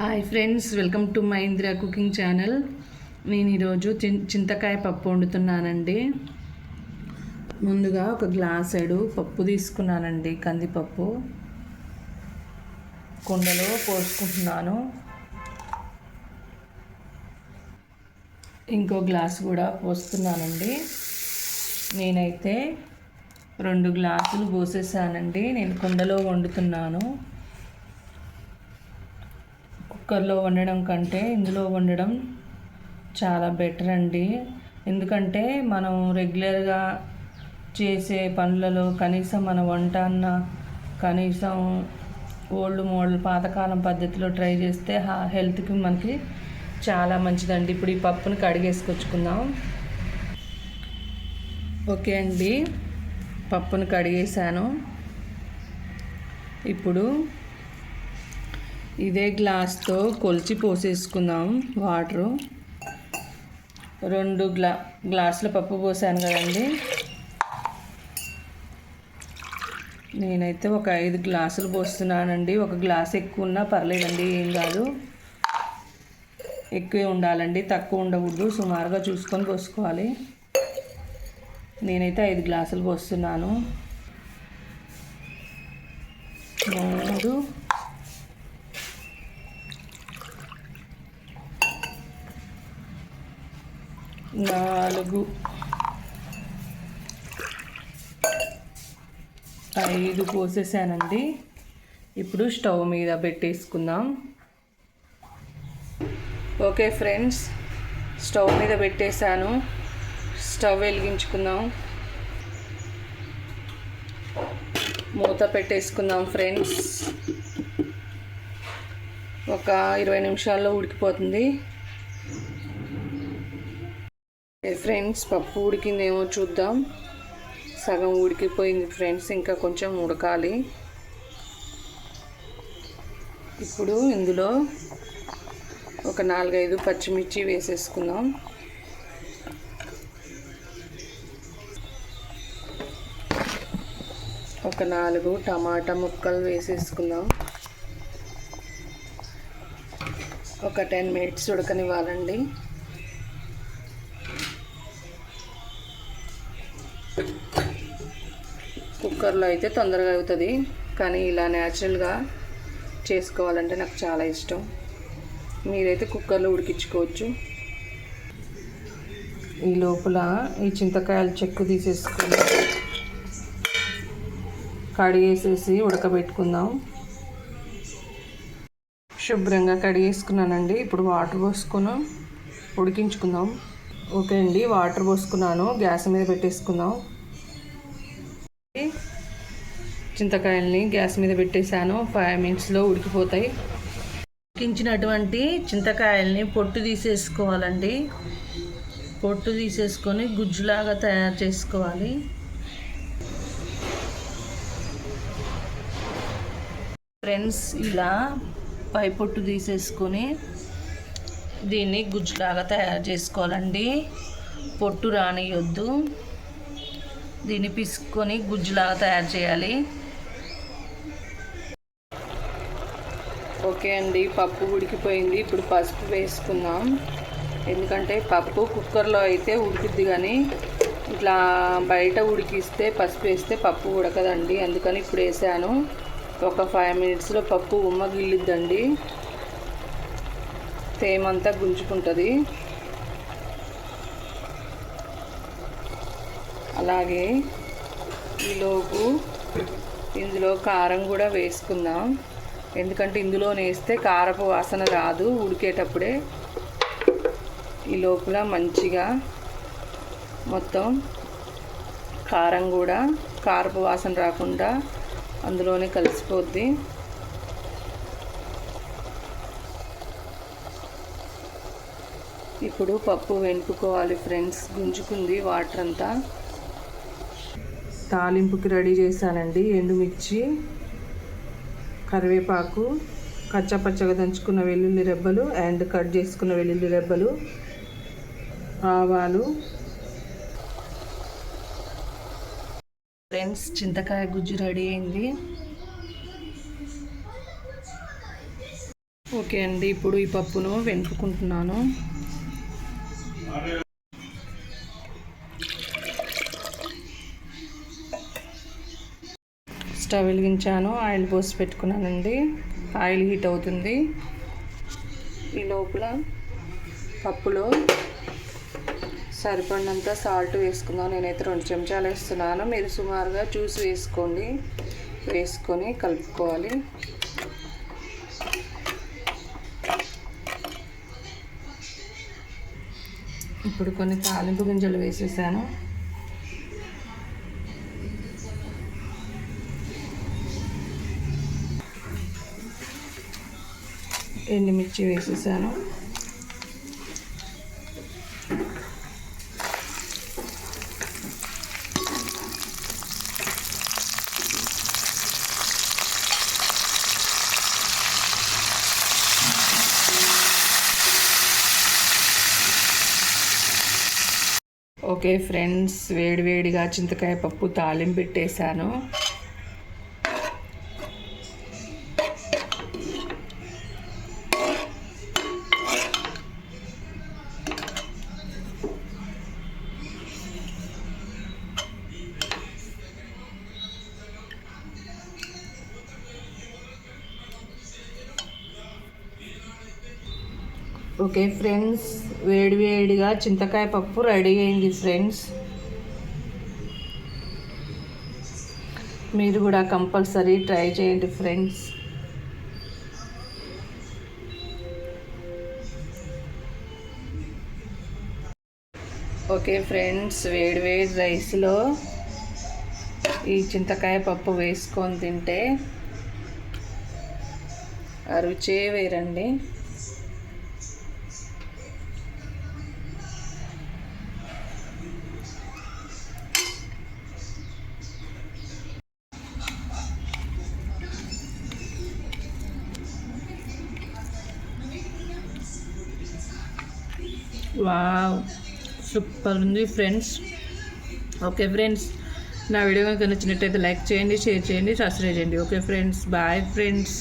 Hi friends welcome to my Indira cooking channel నేను ఈరోజు చిన్- చింతకాయ పప్పు వండుతున్నానండి. ముందుగా ఒక గ్లాసెడు పప్పు తీసుకున్నానండి కందిపప్పు. కుండలో పోసుకుంటున్నాను. ఇంకో గ్లాస్ కూడా పోస్తున్నానండి. నేనైతే రెండు గ్లాసులు పోసేసానండి. నేను కుండలో వండుతున్నాను. కుక్కర్లో వండడం కంటే ఇందులో వండడం చాలా బెటర్ అండి. ఎందుకంటే మనం రెగ్యులర్గా చేసే పనులలో కనీసం మన వంట అన్న కనీసం ఓల్డ్ మోడల్ పాతకాలం పద్ధతిలో ట్రై చేస్తే హెల్త్కి మనకి చాలా మంచిదండి. ఇప్పుడు ఈ పప్పుని కడిగేసుకొచ్చుకుందాం. ఓకే అండి. పప్పును కడిగేసాను. ఇప్పుడు ఇదే గ్లాస్తో కొలిచి పోసేసుకుందాం వాటరు. రెండు గ్లా గ్లాసుల పప్పు పోసాను కదండి. నేనైతే ఒక ఐదు గ్లాసులు పోస్తున్నానండి. ఒక గ్లాస్ ఎక్కువ ఉన్నా పర్లేదండి ఏం కాదు. ఎక్కువే ఉండాలండి తక్కువ ఉండకూడదు సుమారుగా చూసుకొని పోసుకోవాలి. నేనైతే ఐదు గ్లాసులు పోస్తున్నాను. మూడు నాలుగు. ఐదు పోసేసానండి. ఇప్పుడు స్టవ్ మీద పెట్టేసుకుందాం. ఓకే ఫ్రెండ్స్ స్టవ్ మీద పెట్టేశాను. స్టవ్ వెలిగించుకుందాం. మూత పెట్టేసుకుందాం ఫ్రెండ్స్. ఒక ఇరవై నిమిషాల్లో ఉడికిపోతుంది. ఫ్రెండ్స్ పప్పు ఉడికిందేమో చూద్దాం. సగం ఉడికిపోయింది ఫ్రెండ్స్ ఇంకా కొంచెం ఉడకాలి. ఇప్పుడు ఇందులో ఒక నాలుగైదు పచ్చిమిర్చి వేసేసుకుందాం. ఒక నాలుగు టమాటా ముక్కలు వేసేసుకుందాం. ఒక టెన్ మినిట్స్ ఉడకనివ్వాలండి. కుక్కర్లో అయితే తొందరగా అవుతుంది. కానీ ఇలా న్యాచురల్గా చేసుకోవాలంటే నాకు చాలా ఇష్టం. మీరైతే కుక్కర్లో ఉడికించుకోవచ్చు. ఈ లోపల ఈ చింతకాయలు చెక్కు తీసేసుకుని కడిగేసేసి ఉడకబెట్టుకుందాం. శుభ్రంగా కడిగేసుకున్నానండి. ఇప్పుడు వాటర్ పోసుకొని ఉడికించుకుందాం. ఓకే అండి వాటర్ పోసుకున్నాను. గ్యాస్ మీద పెట్టేసుకుందాం. చింతకాయల్ని గ్యాస్ మీద పెట్టేశాను. ఫైవ్ మినిట్స్లో ఉడికిపోతాయి. ఉడికించినటువంటి చింతకాయల్ని పొట్టు తీసేసుకోవాలండి. పొట్టు తీసేసుకొని గుజ్జులాగా తయారు చేసుకోవాలి. ఫ్రెండ్స్ ఇలా పై పొట్టు తీసేసుకొని దీన్ని గుజ్జులాగా తయారు చేసుకోవాలండి. పొట్టు రానియొద్దు. దీన్ని పిసుకొని గుజ్జులాగా తయారు చేయాలి. ఓకే అండి పప్పు ఉడికిపోయింది. ఇప్పుడు పసుపు వేసుకుందాం. ఎందుకంటే పప్పు కుక్కర్లో అయితే ఉడికిద్ది కానీ ఇట్లా బయట ఉడికిస్తే పసుపు వేస్తే పప్పు ఉడకదండి. అందుకని ఇప్పుడు వేసాను. ఒక ఫైవ్ మినిట్స్లో పప్పు ఉమ్మగిల్లిద్దండి. తేమంతా గుంజుకుంటుంది. అలాగే ఈలోపు ఇందులో కారం కూడా వేసుకుందాం. ఎందుకంటే ఇందులో వేస్తే కారపు వాసన రాదు ఉడికేటప్పుడే ఈ లోపల మంచిగా మొత్తం కారం కూడా కారపు వాసన రాకుండా అందులోనే కలిసిపోద్ది. ఇప్పుడు పప్పు వెనుపుకోవాలి ఫ్రెండ్స్ గుంజుకుంది వాటర్ అంతా తాలింపుకి రెడీ చేశానండి ఎండుమిర్చి. కరివేపాకు కచ్చపచ్చగా దంచుకున్న వెల్లుల్లి రెబ్బలు అండ్ కట్ చేసుకున్న వెల్లుల్లి రెబ్బలు ఆవాలు. ఫ్రెండ్స్ చింతకాయ గుజ్జు రెడీ అయింది. ఓకే అండి ఇప్పుడు ఈ పప్పును వెనుపుకుంటున్నాను స్టవ్ వెలిగించాను ఆయిల్ పోసి పెట్టుకున్నానండి. ఆయిల్ హీట్ అవుతుంది. ఈ లోపల పప్పులో సరిపడినంత సాల్ట్ వేసుకుందాం. నేనైతే రెండు చెంచాలు వేస్తున్నాను. మీరు సుమారుగా చూసి వేసుకోండి. వేసుకొని కలుపుకోవాలి. ఇప్పుడు కొన్ని తాలింపు గింజలు వేసేసాను. ఎండుమిర్చి వేసేసాను. ఓకే ఫ్రెండ్స్ వేడివేడిగా చింతకాయ పప్పు తాలింపు పెట్టేశాను. ఓకే ఫ్రెండ్స్ వేడి వేడిగా చింతకాయ పప్పు రెడీ అయింది ఫ్రెండ్స్. మీరు కూడా కంపల్సరీ ట్రై చేయండి ఫ్రెండ్స్. ఓకే ఫ్రెండ్స్ వేడి వేడి రైస్లో ఈ చింతకాయ పప్పు వేసుకొని తింటే రుచే వేరండి. వావ్. సూపర్ ఉంది ఫ్రెండ్స్. ఓకే ఫ్రెండ్స్ నా వీడియో కనుక నచ్చినట్టయితే లైక్ చేయండి షేర్ చేయండి సబ్స్క్రైబ్ చేయండి. Okay friends bye friends.